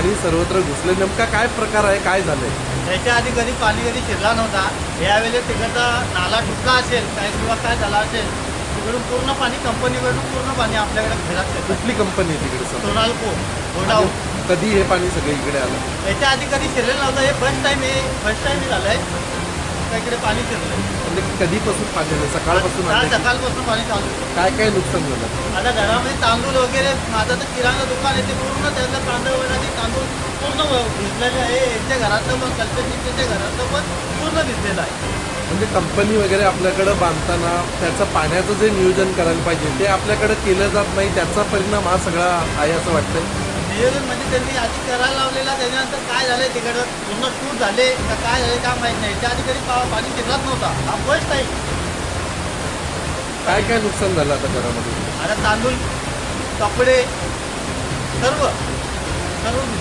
पाणी सर्वत्र घुसले. नेमका काय प्रकार आहे? काय झालंय? याच्या आधी कधी पाणी कधी शिरला नव्हता. यावेळेस तिकडचा नाला टुकला असेल काय किंवा काय झाला असेल तिकडून पूर्ण पाणी कंपनीकडून पूर्ण पाणी आपल्याकडे घरात येतं. कुठली कंपनी आहे तिकडे? सोनालको गोडाऊ आणि कधी हे पाणी सगळं इकडे आलं? याच्या आधी कधी शिरलेलं नव्हतं. हे फर्स्ट टाइम हे फर्स्ट टाइम झालंय. इकडे पाणी शिरलंय म्हणजे कधीपासून पाणी आलं सकाळपासून काल आलं की सकाळपासून पाणी चालू आहे. काय काय नुकसान झालं? आता घरामध्ये तांदूळ वगैरे माझं तर किराणा दुकान आहे ते पूर्ण त्यातलं तांदूळ वगैरे तांदूळ पूर्ण भिजलेले आहे. यांच्या घरातलं पण कल्पचिंचेच्या घरातलं पण पूर्ण भिजलेलं आहे. म्हणजे कंपनी वगैरे आपल्याकडे बांधताना त्याचं पाण्याचं जे नियोजन करायला पाहिजे ते आपल्याकडे केलं जात नाही त्याचा परिणाम हा सगळा आहे असं वाटतंय? नियोजन म्हणजे त्यांनी आधी करायला लावलेला त्याच्यानंतर काय झालंय तिकडं? पूर्ण शूट झाले. का काय झाले काय माहीत नाही. त्या आधी कधी पा- पाणी शिरलाच नव्हता. हा फर्स्ट टाईम काय काय नुकसान झालं आता घरामध्ये? आता तांदूळ कपडे सर्व. सर्व